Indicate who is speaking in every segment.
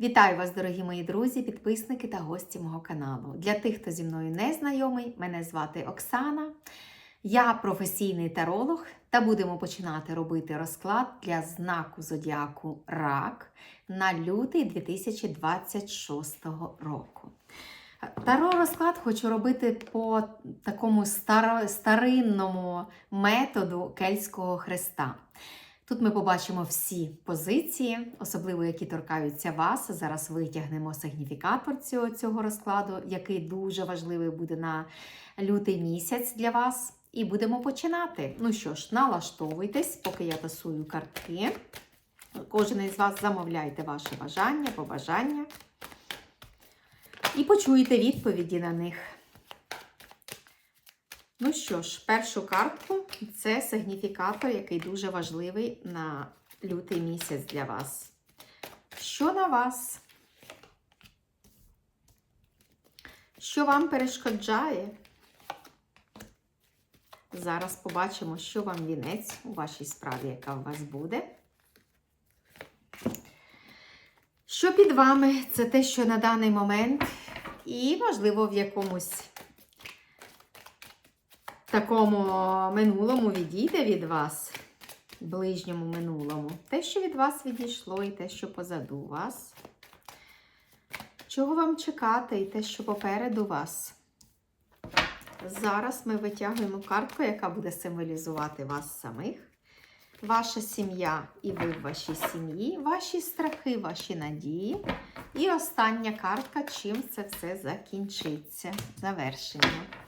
Speaker 1: Вітаю вас, дорогі мої друзі, підписники та гості мого каналу. Для тих, хто зі мною не знайомий, мене звати Оксана. Я професійний таролог, та будемо починати робити розклад для знаку зодіаку Рак на лютий 2026 року. Таро розклад хочу робити по такому старо, старинному методу кельтського хреста. Тут ми побачимо всі позиції, особливо які торкаються вас. Зараз витягнемо сигніфікатор цього, цього розкладу, який дуже важливий буде на лютий місяць для вас. І будемо починати. Ну що ж, налаштовуйтесь, поки я тасую картки. Кожен із вас замовляйте ваше бажання, побажання. І почуєте відповіді на них. Ну що ж, першу картку це сигніфікатор, який дуже важливий на лютий місяць для вас. Що на вас? Що вам перешкоджає? Зараз побачимо, що вам вінець у вашій справі, яка у вас буде. Що під вами? Це те, що на даний момент, і, можливо, в якомусь такому минулому відійде від вас, ближньому минулому. Те, що від вас відійшло, і те, що позаду вас. Чого вам чекати, і те, що попереду вас. Зараз ми витягуємо картку, яка буде символізувати вас самих, ваша сім'я і ви в вашій сім'ї, ваші страхи, ваші надії. І остання картка, чим це все закінчиться. Завершення.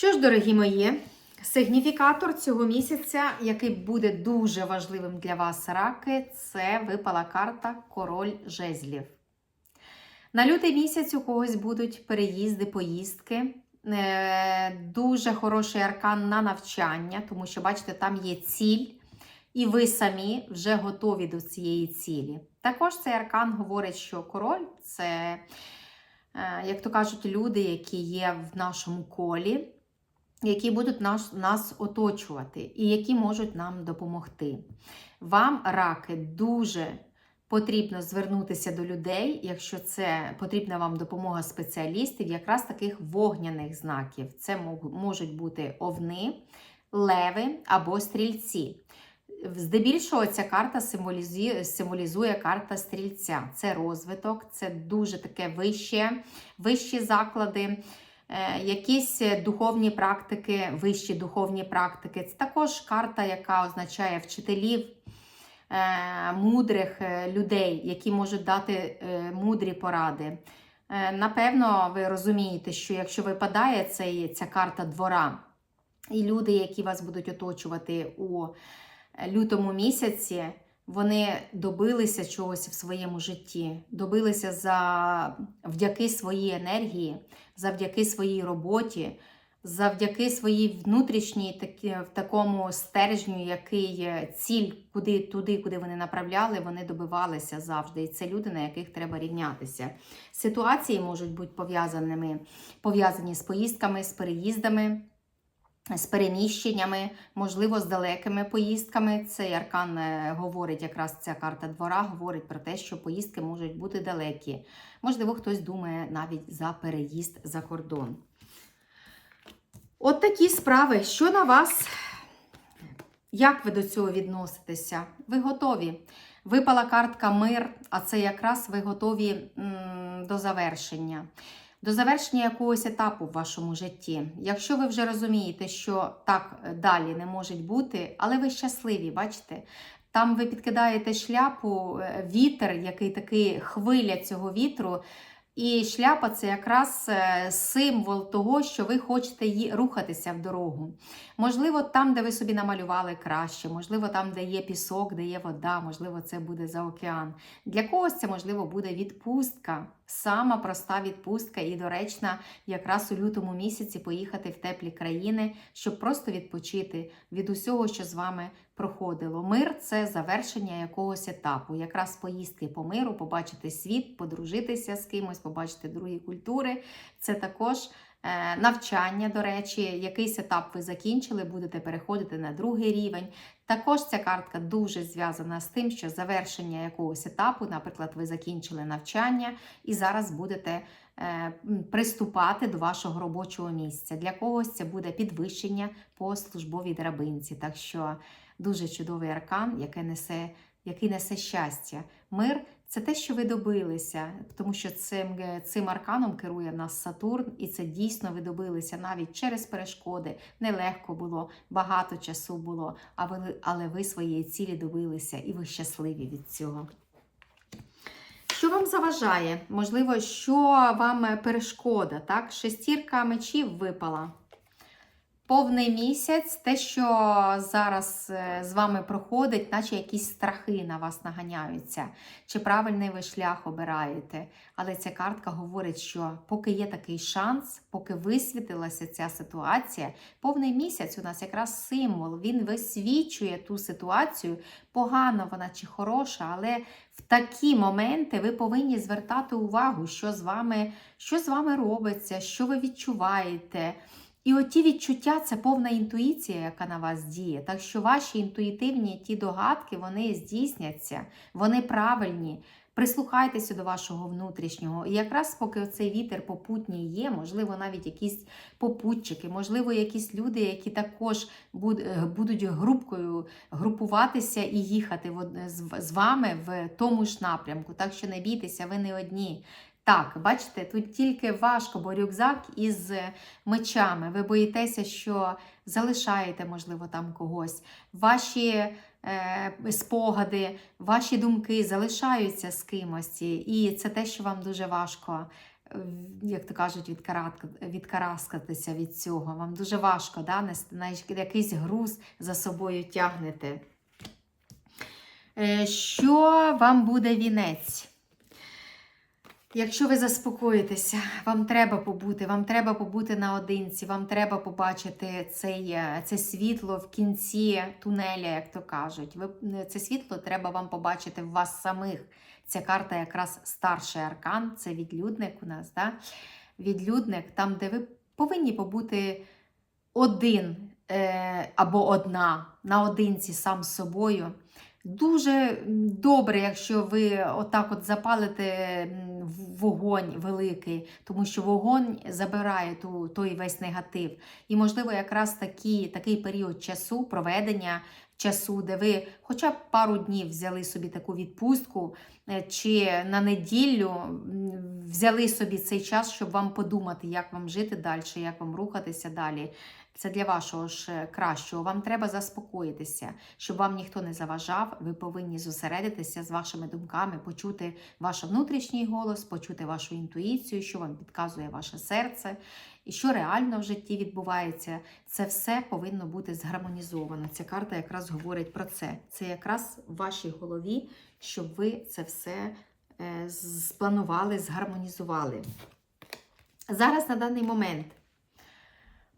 Speaker 1: Що ж, дорогі мої, сигніфікатор цього місяця, який буде дуже важливим для вас, раки, це випала карта Король жезлів. На лютий місяць у когось будуть переїзди, поїздки. Е, Дуже хороший аркан на навчання, тому що, бачите, там є ціль, і ви самі вже готові до цієї цілі. Також цей аркан говорить, що король це, е, як то кажуть, люди, які є в нашому колі, які будуть нас, нас оточувати і які можуть нам допомогти. Вам, раки, дуже потрібно звернутися до людей, якщо це потрібна вам допомога спеціалістів, якраз таких вогняних знаків. Це можуть бути овни, леви або стрільці. Здебільшого ця карта символізує, символізує карта стрільця. Це розвиток, це дуже таке вище, вищі заклади. Якісь духовні практики, вищі духовні практики. Це також карта, яка означає вчителів, мудрих людей, які можуть дати мудрі поради. Напевно, ви розумієте, що якщо випадає цей, ця карта двора, і люди, які вас будуть оточувати у лютому місяці, вони добилися чогось в своєму житті, добилися завдяки своїй енергії, завдяки своїй роботі, завдяки своїй внутрішній такі, в такому стержню, який ціль, куди туди, куди вони направляли, вони добивалися завжди. І це люди, на яких треба рівнятися. Ситуації можуть бути пов'язаними, пов'язані з поїздками, з переїздами. З переміщеннями, можливо, з далекими поїздками. Цей аркан говорить, якраз ця карта двора говорить про те, що поїздки можуть бути далекі. Можливо, хтось думає навіть за переїзд за кордон. От такі справи. Що на вас? Як ви до цього відноситеся? Ви готові? Випала картка мир, а це якраз ви готові м до завершення до завершення якогось етапу в вашому житті. Якщо ви вже розумієте, що так далі не може бути, але ви щасливі, бачите? Там ви підкидаєте шляпу, вітер, який такий хвиля цього вітру. І шляпа це якраз символ того, що ви хочете рухатися в дорогу. Можливо, там, де ви собі намалювали краще, можливо, там, де є пісок, де є вода, можливо, це буде за океан. Для когось це, можливо, буде відпустка. Сама проста відпустка і доречна якраз у лютому місяці поїхати в теплі країни, щоб просто відпочити від усього, що з вами проходило. Мир це завершення якогось етапу, якраз поїздки по миру, побачити світ, подружитися з кимось, побачити другі культури. Це також Е, Навчання, до речі, якийсь етап ви закінчили, будете переходити на другий рівень. Також ця картка дуже зв'язана з тим, що завершення якогось етапу, наприклад, ви закінчили навчання і зараз будете е, приступати до вашого робочого місця. Для когось це буде підвищення по службовій драбинці. Так що дуже чудовий аркан, який несе, який несе щастя. Мир це те, що ви добилися, тому що цим, е, цим арканом керує нас Сатурн, і це дійсно ви добилися навіть через перешкоди. Нелегко було, багато часу було, але ви своєї цілі добилися, і ви щасливі від цього. Що вам заважає? Можливо, що вам е, перешкода? Так? Шестірка мечів випала. Повний місяць, те, що зараз е, з вами проходить, наче якісь страхи на вас наганяються, чи правильний ви шлях обираєте. Але ця картка говорить, що поки є такий шанс, поки висвітилася ця ситуація, повний місяць у нас якраз символ, він висвічує ту ситуацію, погана вона чи хороша, але в такі моменти ви повинні звертати увагу, що з вами, що з вами робиться, що ви відчуваєте. І оті відчуття це повна інтуїція, яка на вас діє. Так що ваші інтуїтивні ті догадки вони здійсняться, вони правильні. Прислухайтеся до вашого внутрішнього. І якраз поки цей вітер попутній є, можливо, навіть якісь попутчики, можливо, якісь люди, які також е, будуть групкою групуватися і їхати з вами в тому ж напрямку. Так що не бійтеся, ви не одні. Так, бачите, тут тільки важко, бо рюкзак із мечами. Ви боїтеся, що залишаєте, можливо, там когось. Ваші е, спогади, ваші думки залишаються з кимось. І це те, що вам дуже важко, е, як то кажуть, відкараскатися від цього. Вам дуже важко да, якийсь груз за собою тягнете. Е, Що вам буде вінець? Якщо ви заспокоїтеся, вам треба побути, вам треба побути наодинці, вам треба побачити цей, е, це світло в кінці тунеля, як то кажуть. Ви, е, це світло треба вам побачити в вас самих. Ця карта якраз старший аркан, це відлюдник у нас. Да? Відлюдник, там, де ви повинні побути один е, або одна наодинці сам з собою. Дуже добре, якщо ви отак от запалите вогонь великий, тому що вогонь забирає ту, той весь негатив. І, можливо, якраз такі, такий період часу, проведення часу, де ви хоча б пару днів взяли собі таку відпустку, е, чи на неділю взяли собі цей час, щоб вам подумати, як вам жити далі, як вам рухатися далі. Це для вашого ж е, кращого. Вам треба заспокоїтися, щоб вам ніхто не заважав. Ви повинні зосередитися з вашими думками, почути ваш внутрішній голос, почути вашу інтуїцію, що вам підказує ваше серце, і що реально в житті відбувається. Це все повинно бути згармонізовано. Ця карта якраз говорить про це. Це якраз в вашій голові, щоб ви це все е, спланували, згармонізували. Зараз на даний момент.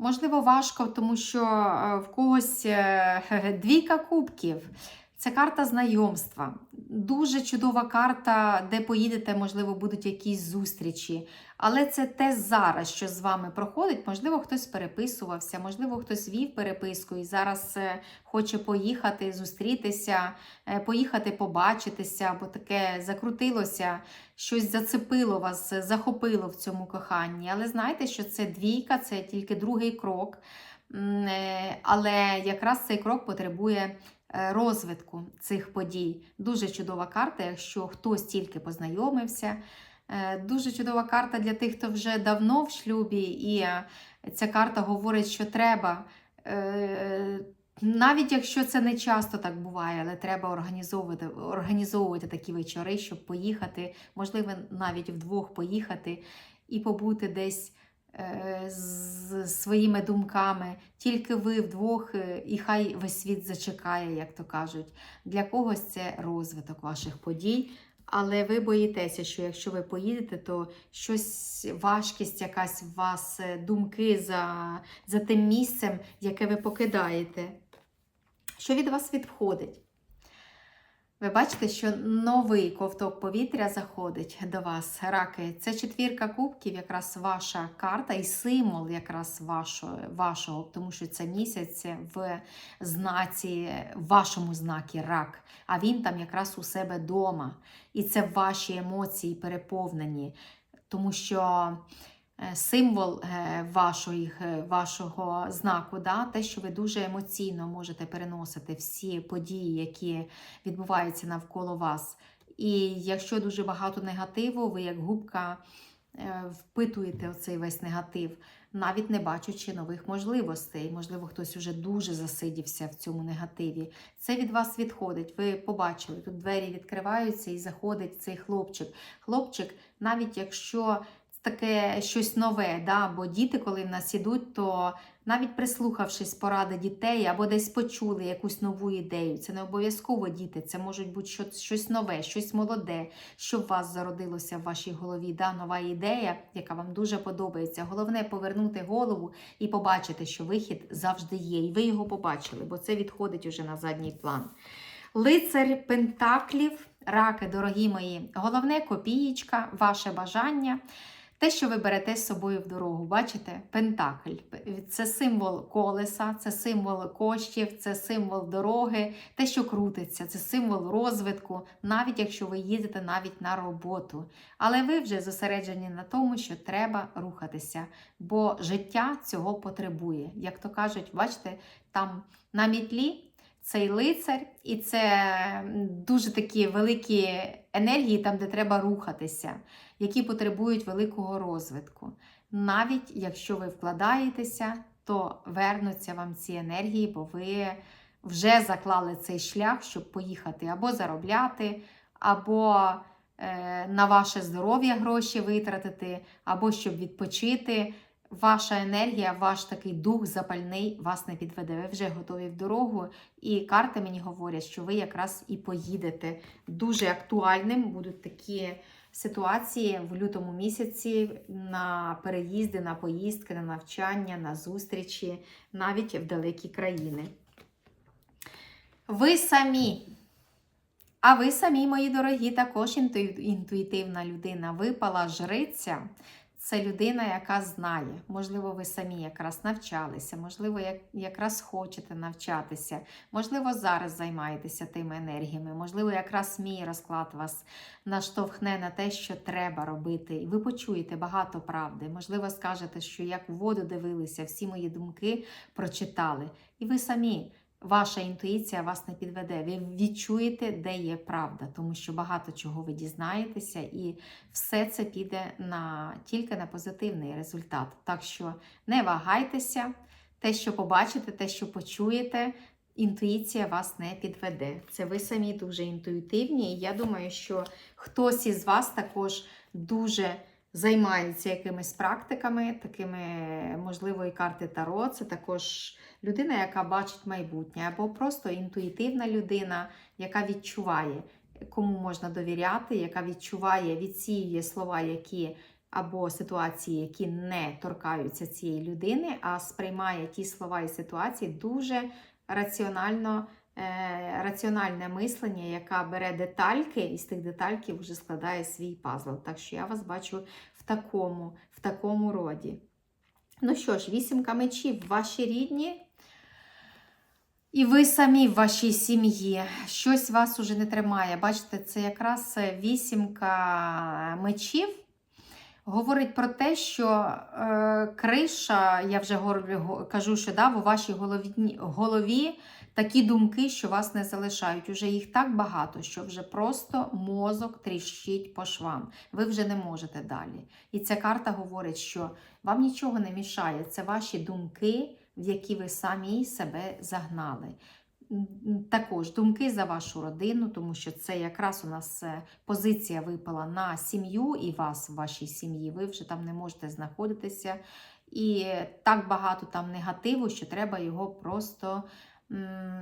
Speaker 1: Можливо, важко, тому що е, в когось е, двійка кубків. Це карта знайомства. Дуже чудова карта, де поїдете, можливо, будуть якісь зустрічі. Але це те зараз, що з вами проходить. Можливо, хтось переписувався, можливо, хтось вів переписку і зараз е, хоче поїхати, зустрітися, е, поїхати побачитися, або таке закрутилося, щось зацепило вас, е, захопило в цьому коханні. Але знайте, що це двійка, це тільки другий крок. Але якраз цей крок потребує розвитку цих подій. Дуже чудова карта, якщо хтось тільки познайомився. Е, Дуже чудова карта для тих, хто вже давно в шлюбі, і е, ця карта говорить, що треба. е, Навіть якщо це не часто так буває, але треба організовувати, організовувати такі вечори, щоб поїхати, можливо, навіть вдвох поїхати і побути десь е, з своїми думками. Тільки ви вдвох, е, і хай весь світ зачекає, як то кажуть. Для когось це розвиток ваших подій. Але ви боїтеся, що якщо ви поїдете, то щось важкість, якась в вас е, думки за, за тим місцем, яке ви покидаєте. Що від вас відходить? Ви бачите, що новий ковток повітря заходить до вас, раки. Це четвірка кубків, якраз ваша карта і символ якраз вашого, вашого тому що це місяць в знаці, в вашому знакі рак, а він там якраз у себе вдома. І це ваші емоції переповнені, тому що символ е, вашої, е, вашого знаку, да, те, що ви дуже емоційно можете переносити всі події, які відбуваються навколо вас. І якщо дуже багато негативу, ви як губка е, впитуєте оцей весь негатив, навіть не бачачи нових можливостей. Можливо, хтось уже дуже засидівся в цьому негативі. Це від вас відходить. Ви побачили, тут двері відкриваються і заходить цей хлопчик. Хлопчик, навіть якщо таке щось нове, да? бо діти, коли в нас ідуть, то навіть прислухавшись поради дітей або десь почули якусь нову ідею, це не обов'язково діти, це можуть бути щось, нове, щось молоде, що в вас зародилося в вашій голові, да? нова ідея, яка вам дуже подобається. Головне повернути голову і побачити, що вихід завжди є. І ви його побачили, бо це відходить уже на задній план. Лицар Пентаклів, раки, дорогі мої, головне копієчка, ваше бажання. Те, що ви берете з собою в дорогу, бачите? Пентакль. Це символ колеса, це символ коштів, це символ дороги, те, що крутиться, це символ розвитку, навіть якщо ви їдете навіть на роботу. Але ви вже зосереджені на тому, що треба рухатися, бо життя цього потребує. Як то кажуть, бачите, там на мітлі. Цей лицар, і це дуже такі великі енергії, там, де треба рухатися які потребують великого розвитку. Навіть якщо ви вкладаєтеся, то вернуться вам ці енергії, бо ви вже заклали цей шлях, щоб поїхати або заробляти, або е, на ваше здоров'я гроші витратити, або щоб відпочити. Ваша енергія, ваш такий дух запальний вас не підведе. Ви вже готові в дорогу. І карти мені говорять, що ви якраз і поїдете. Дуже актуальним будуть такі ситуації в лютому місяці на переїзди, на поїздки, на навчання, на зустрічі, навіть в далекі країни. Ви самі. А ви самі, мої дорогі, також інтуїтивна людина. Випала жриця це людина, яка знає. Можливо, ви самі якраз навчалися, можливо, як, якраз хочете навчатися, можливо, зараз займаєтеся тими енергіями, можливо, якраз мій розклад вас наштовхне на те, що треба робити. І ви почуєте багато правди. Можливо, скажете, що як в воду дивилися, всі мої думки прочитали. І ви самі. Ваша інтуїція вас не підведе. Ви відчуєте, де є правда, тому що багато чого ви дізнаєтеся, і все це піде на, тільки на позитивний результат. Так що не вагайтеся, те, що побачите, те, що почуєте, інтуїція вас не підведе. Це ви самі дуже інтуїтивні, і я думаю, що хтось із вас також дуже займається якимись практиками, такими, можливо, і карти Таро. Це також людина, яка бачить майбутнє, або просто інтуїтивна людина, яка відчуває, кому можна довіряти, яка відчуває, відсіює слова, які. Або ситуації, які не торкаються цієї людини, а сприймає ті слова і ситуації дуже раціонально, раціональне мислення, яка бере детальки і з тих детальків вже складає свій пазл. Так що я вас бачу в такому, в такому роді. Ну що ж, вісімка мечів, ваші рідні. І ви самі в вашій сім'ї. Щось вас уже не тримає. Бачите, це якраз вісімка мечів. Говорить про те, що е, криша, я вже кажу, що да, у вашій голові, голові такі думки, що вас не залишають. Уже їх так багато, що вже просто мозок тріщить по швам. Ви вже не можете далі. І ця карта говорить, що вам нічого не мішає. Це ваші думки, в які ви самі себе загнали. Також думки за вашу родину, тому що це якраз у нас е, позиція випала на сім'ю і вас в вашій сім'ї. Ви вже там не можете знаходитися. І так багато там негативу, що треба його просто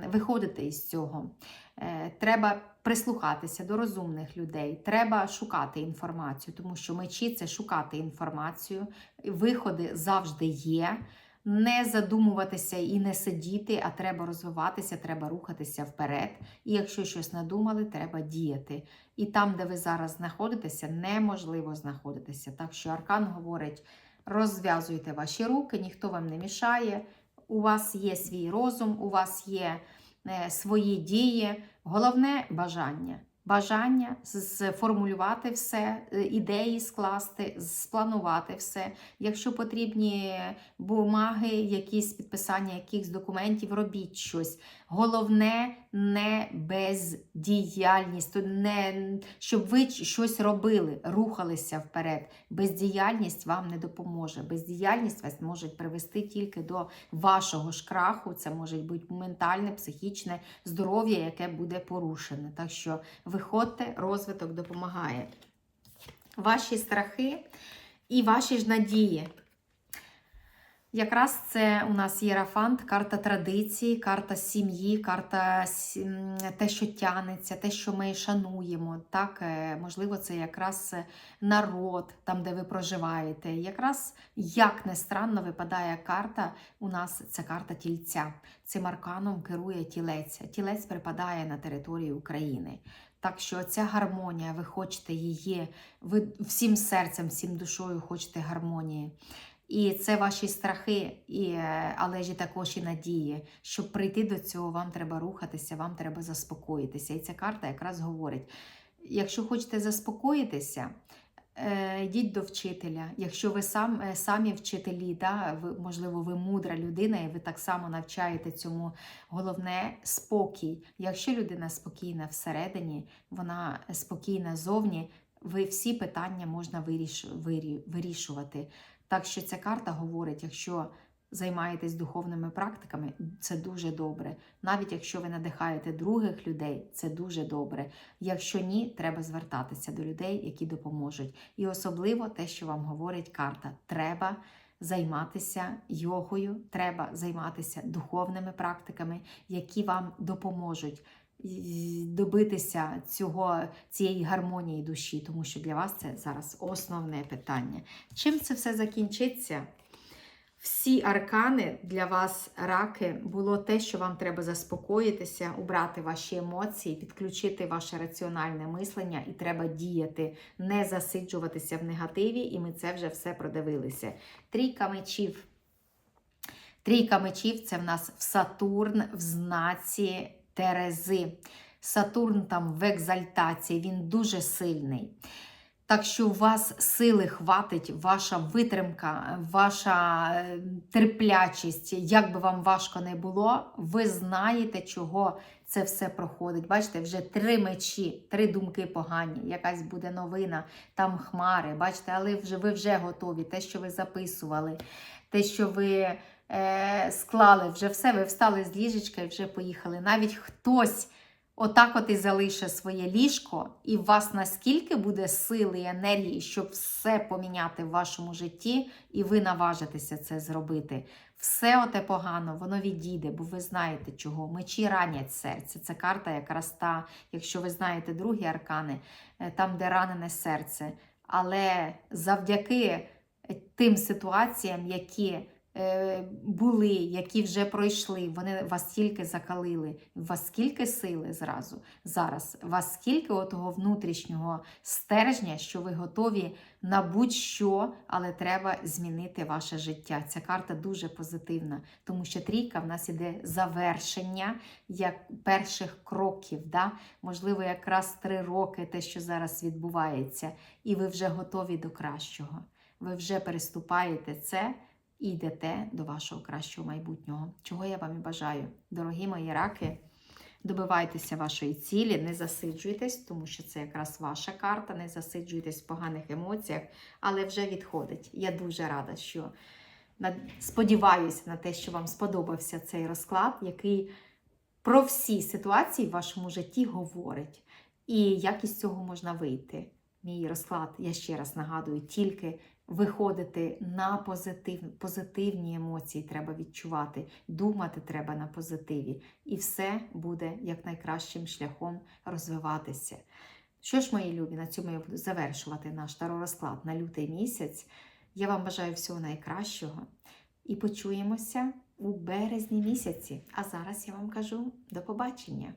Speaker 1: виходити із цього. Е, треба прислухатися до розумних людей, треба шукати інформацію, тому що мечі це шукати інформацію, виходи завжди є. не задумуватися і не сидіти, а треба розвиватися, треба рухатися вперед. І якщо щось надумали, треба діяти. І там, де ви зараз знаходитеся, неможливо знаходитися. Так що Аркан говорить: розв'язуйте ваші руки, ніхто вам не мішає. У вас є свій розум, у вас є е, свої дії. Головне бажання. Бажання сформулювати все, е, ідеї скласти, спланувати все. Якщо потрібні бумаги, якісь підписання якихось документів, робіть щось. Головне не бездіяльність, не щоб ви щось робили, рухалися вперед. Бездіяльність вам не допоможе. Бездіяльність вас може привести тільки до вашого ж краху. Це може бути ментальне, психічне здоров'я, яке буде порушене. Так що виходьте, розвиток допомагає. Ваші страхи і ваші ж надії. Якраз це у нас єрафант, карта традиції, карта сім'ї, карта те, що тянеться, те, що ми шануємо. Так, е, Можливо, це якраз народ, там, де ви проживаєте. Якраз, як не странно, випадає карта. У нас це карта тільця. Цим арканом керує тілець. Тілець припадає на територію України. Так що ця гармонія, ви хочете її, ви всім серцем, всім душою хочете гармонії. І це ваші страхи, і, е, але ж і також і надії. Щоб прийти до цього, вам треба рухатися, вам треба заспокоїтися. І ця карта якраз говорить: якщо хочете заспокоїтися, е, йдіть до вчителя. Якщо ви сам, е, самі вчителі, да, ви, можливо, ви мудра людина, і ви так само навчаєте цьому головне спокій. Якщо людина спокійна всередині, вона спокійна зовні, ви всі питання можна виріш, вирі, вирішувати. Так що ця карта говорить, якщо займаєтесь духовними практиками, це дуже добре. Навіть якщо ви надихаєте других людей, це дуже добре. Якщо ні, треба звертатися до людей, які допоможуть. І особливо те, що вам говорить карта, треба. Займатися йогою, треба займатися духовними практиками, які вам допоможуть добитися цього, цієї гармонії душі, тому що для вас це зараз основне питання. Чим це все закінчиться? Всі аркани для вас, раки, було те, що вам треба заспокоїтися, убрати ваші емоції, підключити ваше раціональне мислення, і треба діяти, не засиджуватися в негативі, і ми це вже все продивилися. Трійка мечів. Трійка мечів це в нас в Сатурн в знаці Терези. Сатурн там в екзальтації, він дуже сильний. Так що у вас сили хватить, ваша витримка, ваша е, терплячість, як би вам важко не було, ви знаєте, чого це все проходить. Бачите, вже три мечі, три думки погані, якась буде новина, там хмари. Бачите, але вже ви вже готові. Те, що ви записували, те, що ви склали вже все, ви встали з ліжечка і вже поїхали. Навіть хтось отак от і залишить своє ліжко, і у вас наскільки буде сили і енергії, щоб все поміняти в вашому житті, і ви наважитеся це зробити. Все оте погано, воно відійде, бо ви знаєте чого. Мечі ранять серце. Це карта якраз та, якщо ви знаєте другі аркани, е, там, де ранене серце. Але завдяки тим ситуаціям, які Е, були, які вже пройшли, вони вас тільки закалили. У вас скільки сили зразу зараз, вас скільки того внутрішнього стержня, що ви готові на будь-що, але треба змінити ваше життя. Ця карта дуже позитивна, тому що трійка в нас іде завершення як перших кроків. Да? Можливо, якраз три роки те, що зараз відбувається, і ви вже готові до кращого. Ви вже переступаєте це і йдете до вашого кращого майбутнього. Чого я вам і бажаю, дорогі мої раки. Добивайтеся вашої цілі, не засиджуйтесь, тому що це якраз ваша карта, не засиджуйтесь в поганих емоціях, але вже відходить. Я дуже рада, що сподіваюся на те, що вам сподобався цей розклад, який про всі ситуації в вашому житті говорить. І як із цього можна вийти. Мій розклад, я ще раз нагадую, тільки виходити на позитив, позитивні емоції треба відчувати, думати треба на позитиві. І все буде якнайкращим шляхом розвиватися. Що ж, мої любі, на цьому я буду завершувати наш розклад на лютий місяць. Я вам бажаю всього найкращого. і почуємося у березні місяці. А зараз я вам кажу до побачення!